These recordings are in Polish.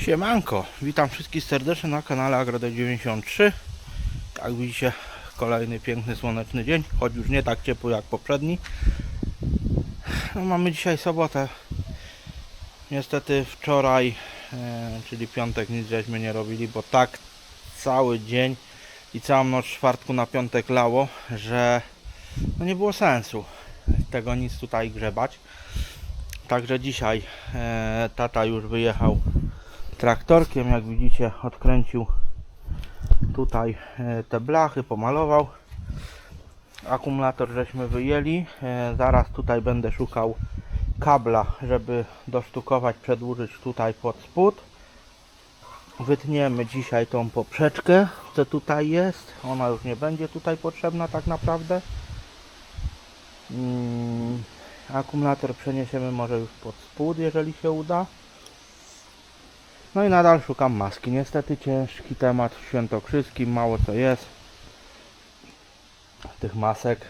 Siemanko, witam wszystkich serdecznie na kanale Agrodo93 Jak widzicie kolejny piękny słoneczny dzień, choć już nie tak ciepły jak poprzedni. No, Mamy dzisiaj sobotę. Niestety wczoraj, e, czyli piątek nic żeśmy nie robili, bo tak cały dzień i całą noc czwartku na piątek lało, że no nie było sensu tego nic tutaj grzebać. Także dzisiaj e, tata już wyjechał traktorkiem, jak widzicie odkręcił tutaj e, te blachy, pomalował. Akumulator żeśmy wyjęli. E, zaraz tutaj będę szukał kabla, żeby dosztukować, przedłużyć tutaj pod spód. Wytniemy dzisiaj tą poprzeczkę co tutaj jest. Ona już nie będzie tutaj potrzebna tak naprawdę. Mm, akumulator przeniesiemy może już pod spód jeżeli się uda no i nadal szukam maski. Niestety ciężki temat w świętokrzyskim, mało co jest. Tych masek.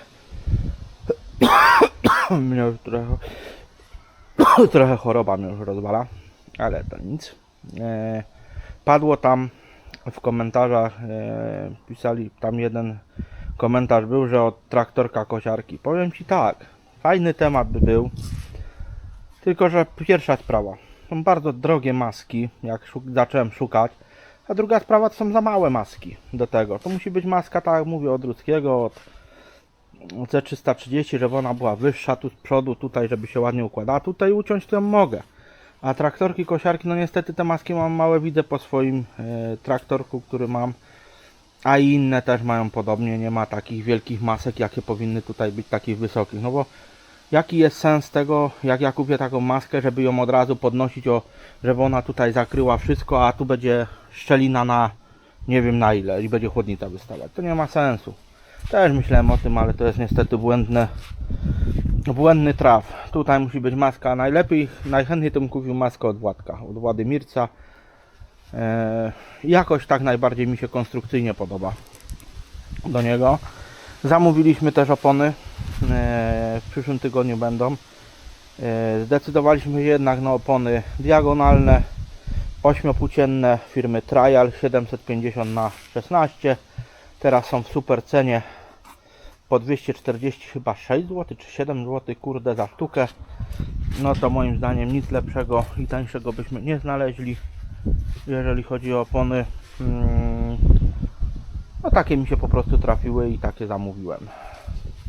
mnie już trochę, trochę choroba mnie już rozwala, ale to nic. E, padło tam w komentarzach, e, pisali tam jeden komentarz był, że od traktorka kosiarki. Powiem Ci tak, fajny temat by był, tylko że pierwsza sprawa, są bardzo drogie maski, jak szuk- zacząłem szukać. A druga sprawa to są za małe maski do tego. To musi być maska, tak jak mówię, od ludzkiego, od C330, żeby ona była wyższa tu z przodu, tutaj, żeby się ładnie układała. Tutaj uciąć to ją mogę. A traktorki, kosiarki, no niestety te maski mam małe, widzę po swoim e, traktorku, który mam. A inne też mają podobnie, nie ma takich wielkich masek, jakie powinny tutaj być takich wysokich. No bo jaki jest sens tego, jak ja kupię taką maskę, żeby ją od razu podnosić, o, żeby ona tutaj zakryła wszystko, a tu będzie szczelina na nie wiem na ile i będzie chłodnica wystawać. To nie ma sensu. Też myślałem o tym, ale to jest niestety błędne, błędny traf. Tutaj musi być maska. Najlepiej, najchętniej to bym kupił maskę od Władka, od Władymirca. Eee, jakoś tak najbardziej mi się konstrukcyjnie podoba do niego. Zamówiliśmy też opony. e, W przyszłym tygodniu będą. E, Zdecydowaliśmy się jednak na opony diagonalne, ośmiopłócienne firmy Trial 750 na 16. Teraz są w super cenie po 240 chyba 6 zł czy 7 zł kurde za sztukę. No to moim zdaniem nic lepszego i tańszego byśmy nie znaleźli. Jeżeli chodzi o opony. Mm, no takie mi się po prostu trafiły i takie zamówiłem.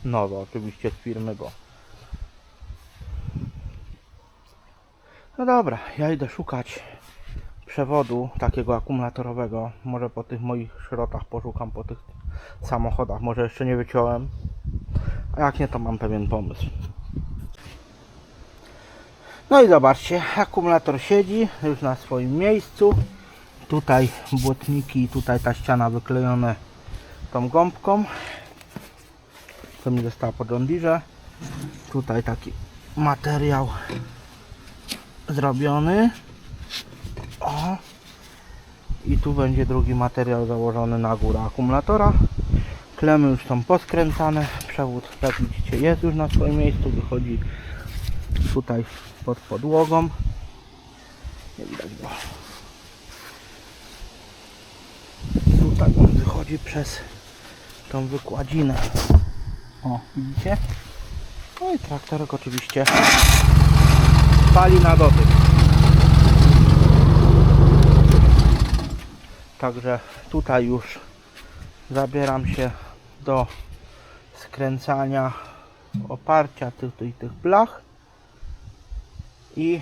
Nowe oczywiście z firmy, bo No dobra, ja idę szukać przewodu takiego akumulatorowego. Może po tych moich szrotach poszukam, po tych samochodach. Może jeszcze nie wyciąłem. A jak nie, to mam pewien pomysł. No i zobaczcie, akumulator siedzi już na swoim miejscu. Tutaj błotniki, tutaj ta ściana wyklejone tą gąbką. To mi zostało po Deere. Tutaj taki materiał zrobiony. O. I tu będzie drugi materiał założony na górę akumulatora. Klemy już są poskręcane. Przewód, jak widzicie, jest już na swoim miejscu. Wychodzi tutaj pod podłogą. Nie widać go. Tutaj on wychodzi przez tą wykładzinę. O, widzicie? No i traktorek oczywiście pali na dotyk. Także tutaj już zabieram się do skręcania oparcia tych, tych, tych blach i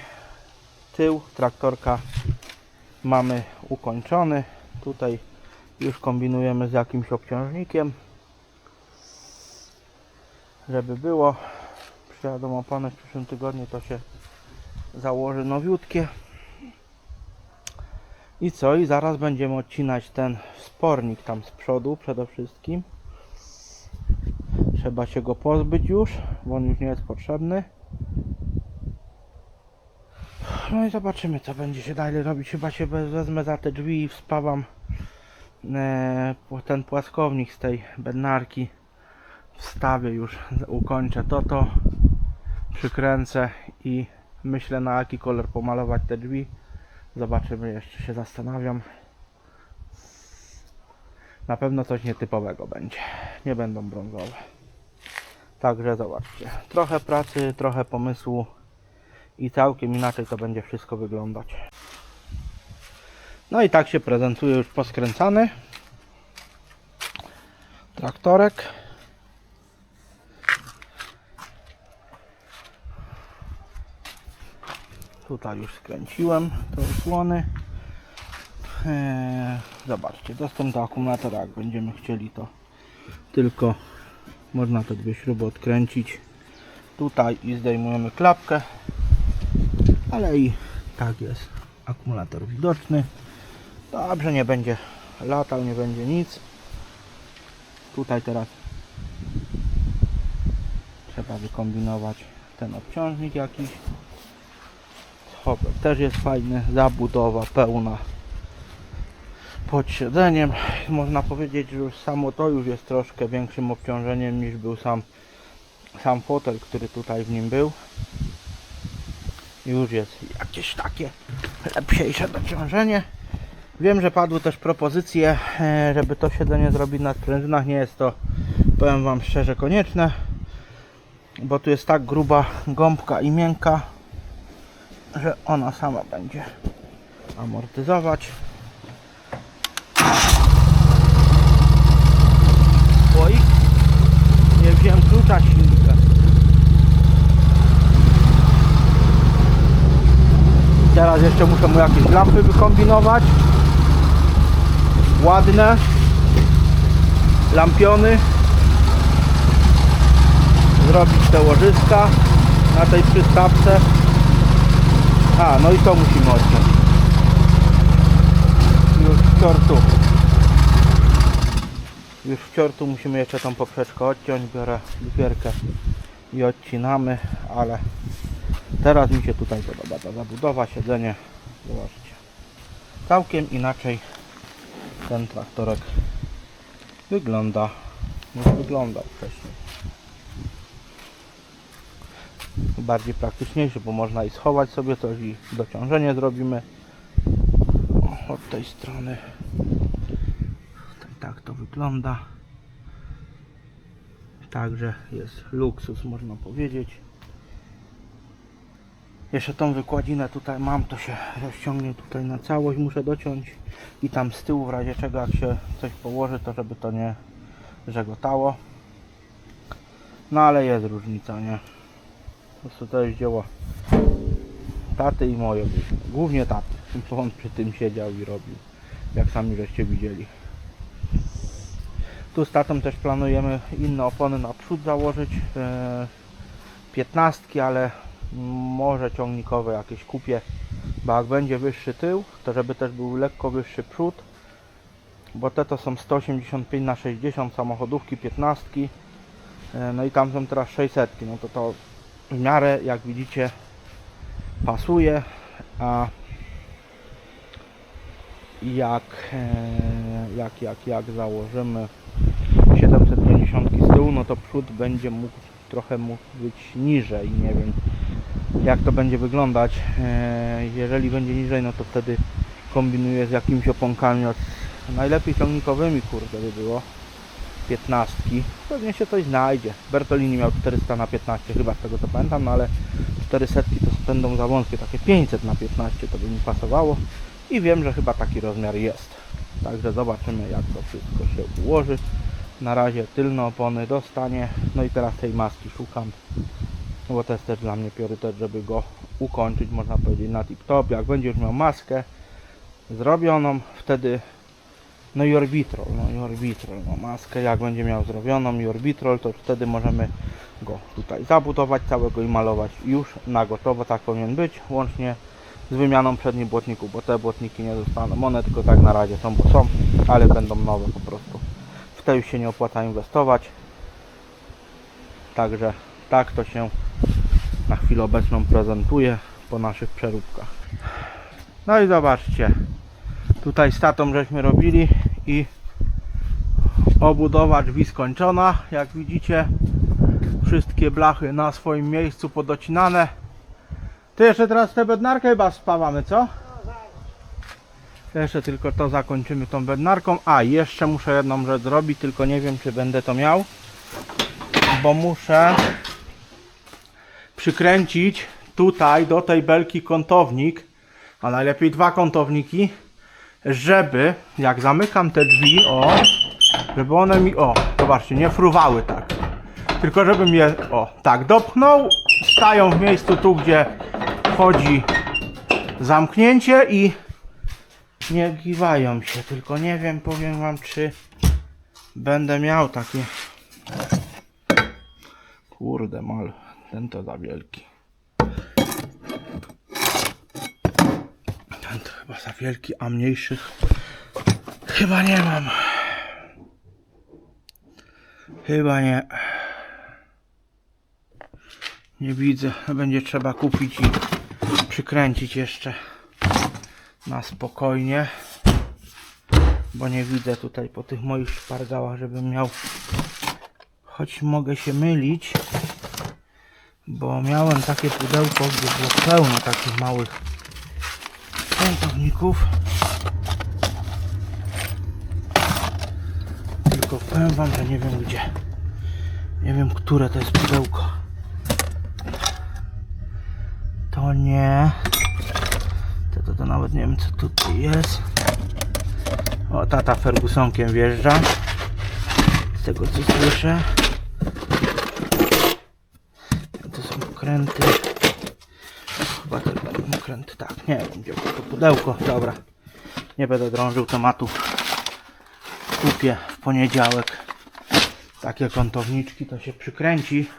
tył traktorka mamy ukończony. Tutaj już kombinujemy z jakimś obciążnikiem, żeby było. Przyjadą opony w przyszłym tygodniu, to się założy nowiutkie. I co? I zaraz będziemy odcinać ten spornik tam z przodu przede wszystkim. Trzeba się go pozbyć już, bo on już nie jest potrzebny. No i zobaczymy co będzie się dalej robić. Chyba się we- wezmę za te drzwi i wspawam e, ten płaskownik z tej bednarki. Wstawię już, ukończę to to. Przykręcę i myślę na jaki kolor pomalować te drzwi Zobaczymy, jeszcze się zastanawiam. Na pewno coś nietypowego będzie. Nie będą brązowe. Także zobaczcie. Trochę pracy, trochę pomysłu i całkiem inaczej to będzie wszystko wyglądać. No i tak się prezentuje już poskręcany traktorek. Tutaj już skręciłem te osłony. Eee, zobaczcie, dostęp do akumulatora, jak będziemy chcieli to tylko można te dwie śruby odkręcić. Tutaj i zdejmujemy klapkę ale i tak jest. Akumulator widoczny. Dobrze nie będzie latał nie będzie nic. Tutaj teraz trzeba wykombinować ten obciążnik jakiś też jest fajny zabudowa pełna pod siedzeniem. Można powiedzieć że już samo to już jest troszkę większym obciążeniem niż był sam sam fotel który tutaj w nim był. Już jest jakieś takie lepsze dociążenie. Wiem że padły też propozycje e, żeby to siedzenie zrobić na sprężynach. Nie jest to powiem wam szczerze konieczne bo tu jest tak gruba gąbka i miękka że ona sama będzie amortyzować Oj, nie wziąłem klucza silnika. Teraz jeszcze muszę mu jakieś lampy wykombinować. Ładne. Lampiony. Zrobić te łożyska na tej przystawce. A, no i to musimy odciąć. Już tortu. Już w ciortu musimy jeszcze tą poprzeczkę odciąć, biorę lupierkę i odcinamy, ale teraz mi się tutaj podoba ta zabudowa, siedzenie, zobaczcie. Całkiem inaczej ten traktorek wygląda niż wyglądał wcześniej. Bardziej praktyczniejszy, bo można i schować sobie coś i dociążenie zrobimy od tej strony. Tak to wygląda. Także jest luksus, można powiedzieć. Jeszcze tą wykładzinę tutaj mam, to się rozciągnie tutaj na całość, muszę dociąć i tam z tyłu w razie czego jak się coś położy, to żeby to nie żegotało. No ale jest różnica, nie? Po prostu to jest dzieło taty i moje, głównie taty, bo on przy tym siedział i robił, jak sami żeście widzieli. Tu z tatą też planujemy inne opony na przód założyć. e, Piętnastki, ale może ciągnikowe jakieś kupię. Bo jak będzie wyższy tył, to żeby też był lekko wyższy przód. Bo te to są 185 na 60 samochodówki, 15. e, No i tam są teraz 600. No to to w miarę jak widzicie pasuje. A jak, e, jak, jak, jak założymy 750 z tyłu, no to przód będzie mógł trochę mógł być niżej. Nie wiem jak to będzie wyglądać. E, Jeżeli będzie niżej, no to wtedy kombinuję z jakimiś oponkami najlepiej ciągnikowymi, kurde by było. 15. Pewnie się coś znajdzie. Bertolini miał 400 na 15, chyba z tego co pamiętam, no ale 400 to będą za wąskie, takie 500 na 15 to by mi pasowało. I wiem, że chyba taki rozmiar jest. Także zobaczymy jak to wszystko się ułoży. Na razie tylne opony dostanie. No i teraz tej maski szukam. Bo to jest też dla mnie priorytet, żeby go ukończyć, można powiedzieć, na tip-top. Jak będzie już miał maskę zrobioną, wtedy no i orbitrol, no i orbitrol, no maskę jak będzie miał zrobioną i orbitrol, to wtedy możemy go tutaj zabudować całego i malować już na gotowo, tak powinien być, łącznie z wymianą przednich błotników, bo te błotniki nie zostaną, one tylko tak na razie są, bo są, ale będą nowe po prostu. W te już się nie opłaca inwestować, także tak to się na chwilę obecną prezentuje po naszych przeróbkach. No i zobaczcie, tutaj z tatą żeśmy robili i obudowa drzwi skończona, jak widzicie wszystkie blachy na swoim miejscu podocinane. Ty jeszcze teraz tę bednarkę chyba spawamy, co? Jeszcze tylko to zakończymy tą bednarką. A, jeszcze muszę jedną rzecz zrobić, tylko nie wiem czy będę to miał. Bo muszę przykręcić tutaj do tej belki kątownik, a najlepiej dwa kątowniki, żeby jak zamykam te drzwi, o, żeby one mi, o, zobaczcie, nie fruwały tak. Tylko żebym je, o, tak dopchnął, stają w miejscu tu, gdzie wchodzi zamknięcie i nie giwają się, tylko nie wiem, powiem wam, czy będę miał takie. Kurde, mal, ten to za wielki. Ten to chyba za wielki, a mniejszych chyba nie mam. Chyba nie. Nie widzę. Będzie trzeba kupić i przykręcić jeszcze na spokojnie. Bo nie widzę tutaj po tych moich szpargałach, żebym miał. Choć mogę się mylić. Bo miałem takie pudełko, gdzie było pełno takich małych kątowników. Tylko powiem wam, że nie wiem gdzie. Nie wiem, które to jest pudełko. To nie. To, to, to nawet nie wiem co tutaj jest. O, tata Fergusonkiem wjeżdża. Z tego co słyszę. To są kręty. Tak, nie wiem gdzie to pudełko. Dobra. Nie będę drążył tematu. Kupię w poniedziałek takie kątowniczki. To się przykręci.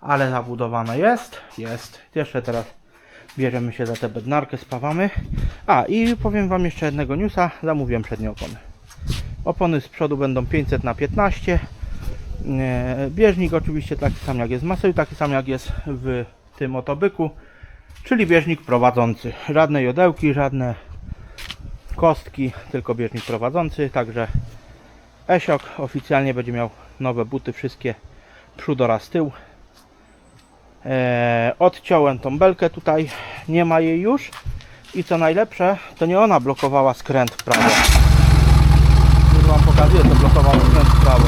Ale zabudowane jest. Jest. Jeszcze teraz bierzemy się za tę bednarkę, spawamy. A i powiem Wam jeszcze jednego newsa. Zamówiłem przednie opony. Opony z przodu będą 500 na 15 E, Bieżnik oczywiście taki sam jak jest w Masej, taki sam jak jest w tym oto byku, czyli bieżnik prowadzący. Żadne jodełki, żadne kostki, tylko bieżnik prowadzący. Także Esiok oficjalnie będzie miał nowe buty, wszystkie przód oraz tył. E, odciąłem tą belkę tutaj, nie ma jej już. I co najlepsze, to nie ona blokowała skręt w prawo. Już Wam pokazuję, to blokowało skręt w prawo.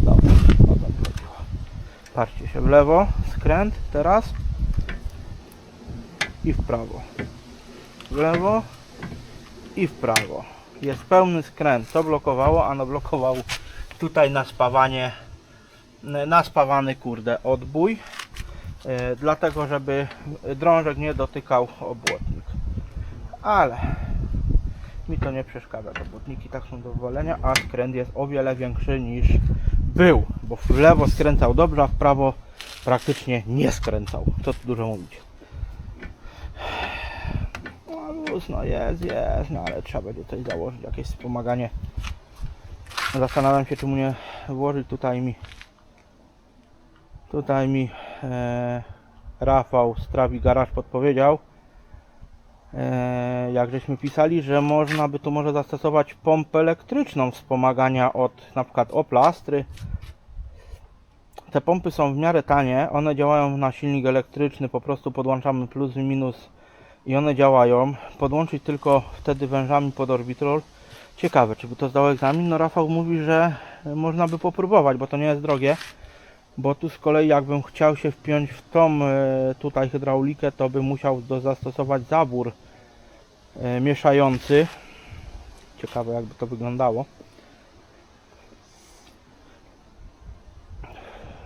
Dobra, o to mi chodziło. Patrzcie się w lewo, skręt teraz i w prawo. W lewo i w prawo. Jest pełny skręt. To blokowało, a no blokował tutaj na spawanie, na spawany kurde odbój. E, dlatego, żeby drążek nie dotykał obłotnik. Ale mi to nie przeszkadza. Te błotniki tak są do wywalenia, a skręt jest o wiele większy niż był. Bo w lewo skręcał dobrze, a w prawo praktycznie nie skręcał. Co tu dużo mówić. No luz, no jest, jest, no ale trzeba będzie tutaj założyć jakieś wspomaganie. Zastanawiam się, czemu nie włożyć tutaj mi tutaj mi e, Rafał z Trawi Garaż podpowiedział e, jak żeśmy pisali, że można by tu może zastosować pompę elektryczną wspomagania od na przykład oplastry te pompy są w miarę tanie, one działają na silnik elektryczny, po prostu podłączamy plus i minus i one działają. Podłączyć tylko wtedy wężami pod orbitrol. Ciekawe, czy by to zdał egzamin? No Rafał mówi, że można by popróbować, bo to nie jest drogie. Bo tu z kolei jakbym chciał się wpiąć w tą e, tutaj hydraulikę, to bym musiał do, zastosować zabór e, mieszający. Ciekawe jakby to wyglądało.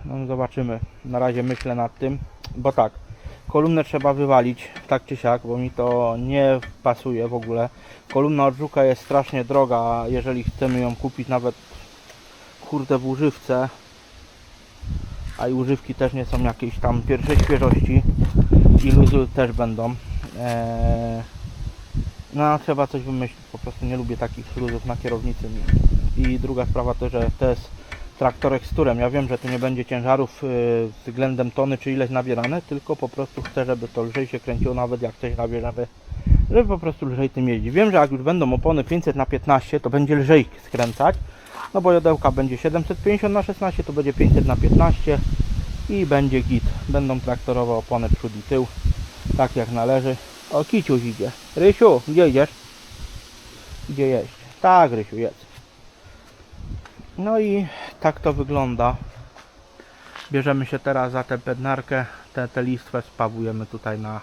No zobaczymy. Na razie myślę nad tym, bo tak, kolumnę trzeba wywalić tak czy siak, bo mi to nie pasuje w ogóle. Kolumna od żuka jest strasznie droga, a jeżeli chcemy ją kupić nawet kurde w używce, a i używki też nie są jakiejś tam pierwszej świeżości i luzy też będą. Eee, no trzeba coś wymyślić, po prostu nie lubię takich luzów na kierownicy. I druga sprawa to, że to jest traktorek z turem. Ja wiem, że tu nie będzie ciężarów y, względem tony czy ileś nabierane, tylko po prostu chcę, żeby to lżej się kręciło, nawet jak coś nabierze, żeby, po prostu lżej tym jeździć. Wiem, że jak już będą opony 500 na 15 to będzie lżej skręcać, no bo jodełka będzie 750 na 16 to będzie 500 na 15 i będzie git. Będą traktorowe opony przód i tył, tak jak należy. O, Kiciuś idzie. Rysiu, gdzie idziesz? Gdzie jeść? Tak, Rysiu, jest. No i tak to wygląda. Bierzemy się teraz za tę bednarkę, tę, tę listwę spawujemy tutaj na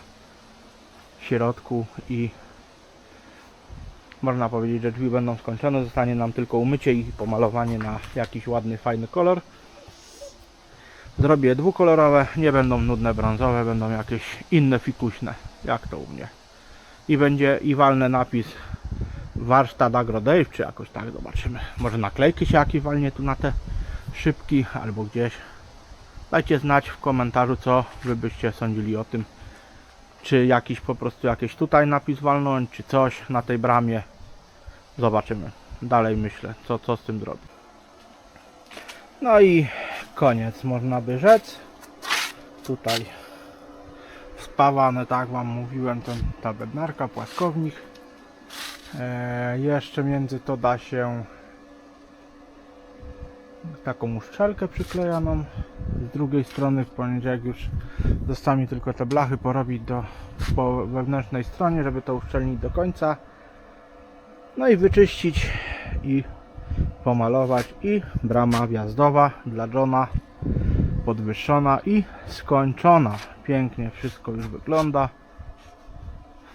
środku i można powiedzieć, że drzwi będą skończone. Zostanie nam tylko umycie i pomalowanie na jakiś ładny, fajny kolor. Zrobię dwukolorowe, nie będą nudne brązowe, będą jakieś inne fikuśne, jak to u mnie. I będzie i walny napis warsztat AgroDave, czy jakoś tak, zobaczymy. Może naklejki się jakieś walnie tu na te szybki, albo gdzieś. Dajcie znać w komentarzu, co wy byście sądzili o tym. Czy jakiś po prostu jakiś tutaj napis walnąć, czy coś na tej bramie. Zobaczymy. Dalej myślę, co, co z tym zrobić. No i koniec, można by rzec. Tutaj spawane, tak wam mówiłem, ten, ta bednarka, płaskownik. E, jeszcze między to da się taką uszczelkę przyklejoną. Z drugiej strony w poniedziałek już zostanie tylko te blachy porobić do, po wewnętrznej stronie, żeby to uszczelnić do końca. No i wyczyścić i pomalować i brama wjazdowa dla Johna podwyższona i skończona. Pięknie wszystko już wygląda.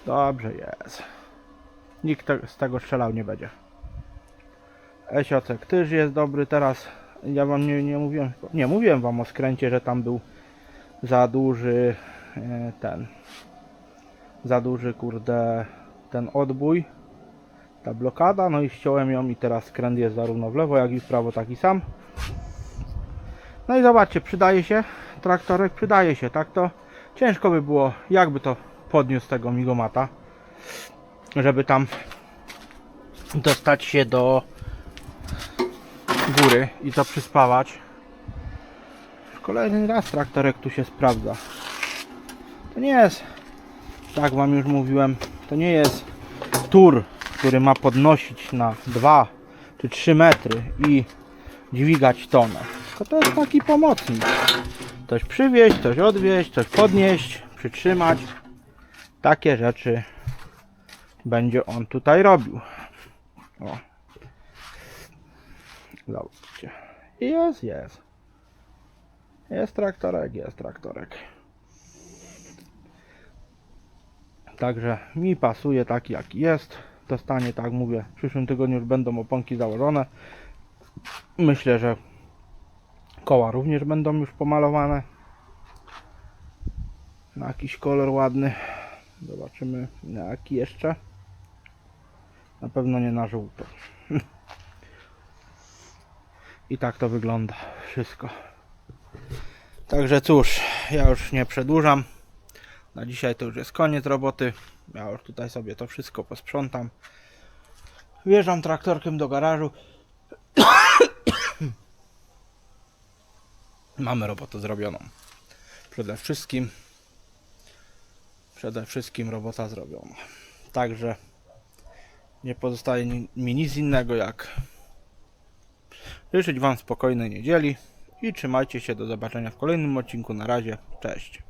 Dobrze jest. Nikt z tego strzelał nie będzie. Esiocek też jest dobry. Teraz ja wam nie, nie mówiłem, nie mówiłem wam o skręcie, że tam był za duży e, ten za duży kurde ten odbój ta blokada, no i ściąłem ją i teraz skręt jest zarówno w lewo jak i w prawo taki sam no i zobaczcie, przydaje się traktorek, przydaje się, tak to ciężko by było, jakby to podniósł tego migomata żeby tam dostać się do góry i to przyspawać. Kolejny raz traktorek tu się sprawdza. To nie jest, tak wam już mówiłem, to nie jest tur, który ma podnosić na 2 czy 3 metry i dźwigać tonę. Tylko to jest taki pomocnik. Coś przywieźć, coś odwieźć, coś podnieść, przytrzymać. Takie rzeczy będzie on tutaj robił. O. Zobaczcie. Jest, jest. Jest traktorek, jest traktorek. Także mi pasuje taki jaki jest. Dostanie, tak mówię, w przyszłym tygodniu już będą oponki założone. Myślę, że koła również będą już pomalowane. Na jakiś kolor ładny. Zobaczymy na jaki jeszcze. Na pewno nie na żółto. I tak to wygląda wszystko. Także cóż, ja już nie przedłużam. Na dzisiaj to już jest koniec roboty. Ja już tutaj sobie to wszystko posprzątam. Wjeżdżam traktorkiem do garażu. Mamy robotę zrobioną. Przede wszystkim przede wszystkim robota zrobiona. Także nie pozostaje mi nic innego jak życzyć Wam spokojnej niedzieli i trzymajcie się do zobaczenia w kolejnym odcinku. Na razie, cześć.